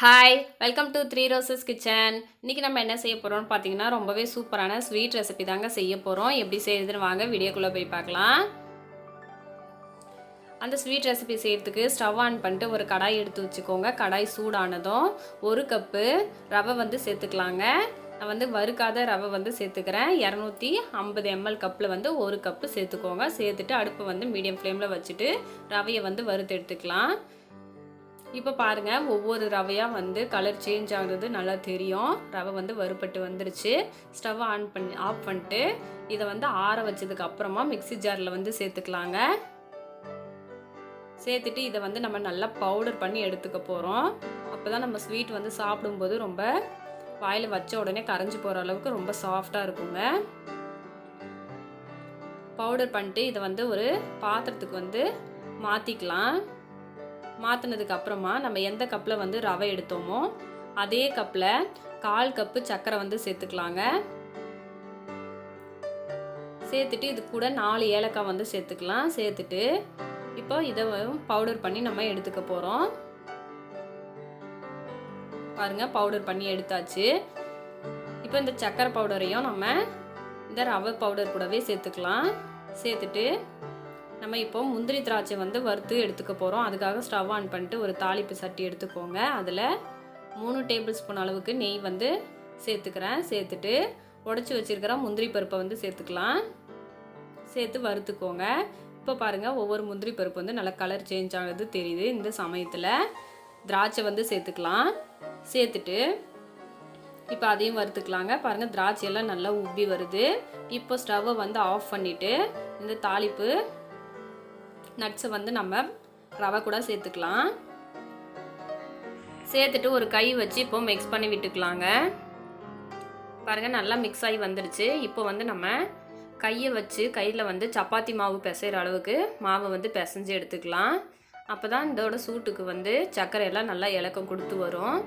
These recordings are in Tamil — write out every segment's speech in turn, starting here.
Hi welcome to three roses kitchen இன்றைக்கி நம்ம என்ன செய்ய போகிறோம்னு பார்த்தீங்கன்னா ரொம்பவே சூப்பரான ஸ்வீட் ரெசிபி தாங்க செய்ய போகிறோம் எப்படி செய்யுதுன்னு வாங்க வீடியோக்குள்ளே போய் பார்க்கலாம். அந்த ஸ்வீட் ரெசிபி செய்கிறதுக்கு ஸ்டவ் ஆன் பண்ணிட்டு ஒரு கடாய் எடுத்து வச்சுக்கோங்க. கடாய் சூடானதும் ஒரு கப்பு ரவை வந்து சேர்த்துக்கலாங்க. நான் வந்து வறுக்காத ரவை வந்து சேர்த்துக்கிறேன். இரநூத்தி ஐம்பது எம்எல் கப்பில் வந்து ஒரு கப்பு சேர்த்துக்கோங்க. சேர்த்துட்டு அடுப்பை வந்து மீடியம் ஃப்ளேமில் வச்சுட்டு ரவையை வந்து வறுத்து எடுத்துக்கலாம். இப்போ பாருங்கள் ஒவ்வொரு ரவையாக வந்து கலர் சேஞ்ச் ஆகுறது நல்லா தெரியும். ரவை வந்து வறுபட்டு வந்துருச்சு. ஸ்டவ் ஆன் பண்ணி ஆஃப் பண்ணிட்டு இதை வந்து ஆற வச்சதுக்கு அப்புறமா மிக்ஸி ஜாரில் வந்து சேர்த்துக்கலாங்க. சேர்த்துட்டு இதை வந்து நம்ம நல்லா பவுடர் பண்ணி எடுத்துக்க போகிறோம் அப்போ தான் நம்ம ஸ்வீட் வந்து சாப்பிடும்போது ரொம்ப வாயில் வச்ச உடனே கரைஞ்சி போகிற அளவுக்கு ரொம்ப சாஃப்டாக இருக்குங்க. பவுடர் பண்ணிட்டு இதை வந்து ஒரு பாத்திரத்துக்கு வந்து மாற்றிக்கலாம் மாற்றினதுக்கு அப்புறமா நம்ம எந்த கப்பில் வந்து ரவை எடுத்தோமோ அதே கப்பில் கால் கப்பு சர்க்கரை வந்து சேர்த்துக்கலாங்க. சேர்த்துட்டு இது கூட நாலு ஏலக்காய் வந்து சேர்த்துக்கலாம். சேர்த்துட்டு இப்போ இதை பவுடர் பண்ணி நம்ம எடுத்துக்க போகிறோம் பாருங்க பவுடர் பண்ணி எடுத்தாச்சு. இப்போ இந்த சர்க்கரை பவுடரையும் நம்ம இந்த ரவை பவுடர் கூடவே சேர்த்துக்கலாம். சேர்த்துட்டு நம்ம இப்போ முந்திரி திராட்சை வந்து வறுத்து எடுத்துக்க போகிறோம் அதுக்காக ஸ்டவ் ஆன் பண்ணிட்டு ஒரு தாளிப்பு சட்டி எடுத்துக்கோங்க. அதில் மூணு டேபிள் ஸ்பூன் அளவுக்கு நெய் வந்து சேர்த்துக்கிறேன். சேர்த்துட்டு உடச்சி வச்சுருக்கிற முந்திரி பருப்பை வந்து சேர்த்துக்கலாம். சேர்த்து வறுத்துக்கோங்க. இப்போ பாருங்கள் ஒவ்வொரு முந்திரி பருப்பு வந்து நல்லா கலர் சேஞ்ச் ஆகுது தெரியுது. இந்த சமயத்தில் திராட்சை வந்து சேர்த்துக்கலாம். சேர்த்துட்டு இப்போ அதையும் வறுத்துக்கலாங்க. பாருங்கள் திராட்சையெல்லாம் நல்லா உப்பி வருது. இப்போ ஸ்டவ்வை வந்து ஆஃப் பண்ணிவிட்டு இந்த தாளிப்பு நட்ஸை வந்து நம்ம ரவை கூட சேர்த்துக்கலாம். சேர்த்துட்டு ஒரு கை வச்சு இப்போ மிக்ஸ் பண்ணி விட்டுக்கலாங்க. பாருங்கள் நல்லா மிக்ஸ் ஆகி வந்துடுச்சு இப்போ வந்து நம்ம கையை வச்சு கையில் வந்து சப்பாத்தி மாவு பிசைகிற அளவுக்கு மாவை வந்து பிசைஞ்சு எடுத்துக்கலாம். அப்போ தான் இதோட சூட்டுக்கு வந்து சர்க்கரையெல்லாம் நல்லா இலக்கம் கொடுத்து வரும்.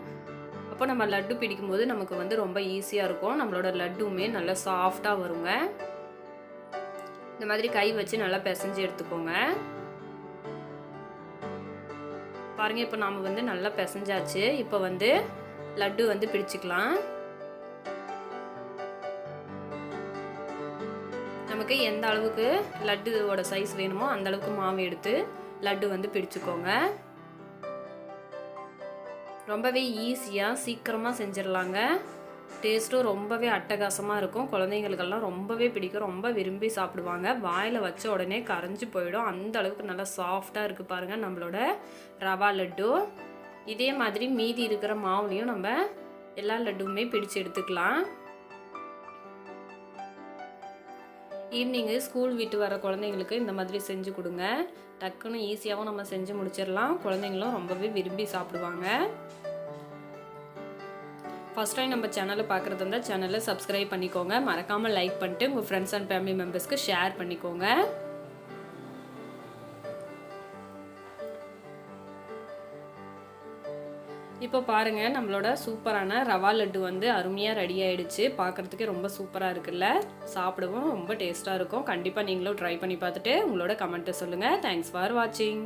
அப்போ நம்ம லட்டு பிடிக்கும்போது நமக்கு வந்து ரொம்ப ஈஸியாக இருக்கும். நம்மளோட லட்டுமே நல்லா சாஃப்டாக வருங்க. இந்த மாதிரி கை வச்சு நல்லா பிசைஞ்சு எடுத்துக்கோங்க. பாருங்கள் இப்போ நாம் வந்து நல்லா பிசைஞ்சாச்சு. இப்போ வந்து லட்டு வந்து பிடிச்சிக்கலாம். நமக்கு எந்த அளவுக்கு லட்டுவோட சைஸ் வேணுமோ அந்த அளவுக்கு மாவு எடுத்து லட்டு வந்து பிடிச்சிக்கோங்க. ரொம்பவே ஈஸியாக சீக்கிரமாக செஞ்சிடலாங்க. டேஸ்ட்டும் ரொம்பவே அட்டகாசமாக இருக்கும். குழந்தைங்களுக்கெல்லாம் ரொம்பவே பிடிக்கும். ரொம்ப விரும்பி சாப்பிடுவாங்க. வாயில் வச்ச உடனே கரைஞ்சி போயிடும். அந்த அளவுக்கு நல்லா சாஃப்டாக இருக்குது பாருங்கள் நம்மளோட ரவா லட்டு. இதே மாதிரி மீதி இருக்கிற மாவுலையும் நம்ம எல்லா லட்டுவுமே பிடிச்சு எடுத்துக்கலாம். ஈவினிங்கு ஸ்கூல் விட்டு வர குழந்தைங்களுக்கு இந்த மாதிரி செஞ்சு கொடுங்க. டக்குன்னு ஈஸியாகவும் நம்ம செஞ்சு முடிச்சிடலாம். குழந்தைங்களும் ரொம்பவே விரும்பி சாப்பிடுவாங்க. ஃபஸ்ட் டைம் நம்ம சேனலை பார்க்குறது இருந்தால் சேனலை சப்ஸ்கிரைப் பண்ணிக்கோங்க. மறக்காமல் லைக் பண்ணிட்டு உங்கள் ஃப்ரெண்ட்ஸ் அண்ட் ஃபேமிலி மெம்பர்ஸ்க்கு ஷேர் பண்ணிக்கோங்க. இப்போ பாருங்கள் நம்மளோட சூப்பரான ரவா லட்டு வந்து அருமையாக ரெடி ஆகிடுச்சு பார்க்குறதுக்கே ரொம்ப சூப்பராக இருக்குல்ல? சாப்பிடவும் ரொம்ப டேஸ்ட்டாக இருக்கும். கண்டிப்பாக நீங்களும் ட்ரை பண்ணி பார்த்துட்டு உங்களோட கமெண்ட்டை சொல்லுங்கள் தேங்க்ஸ் ஃபார் வாட்சிங்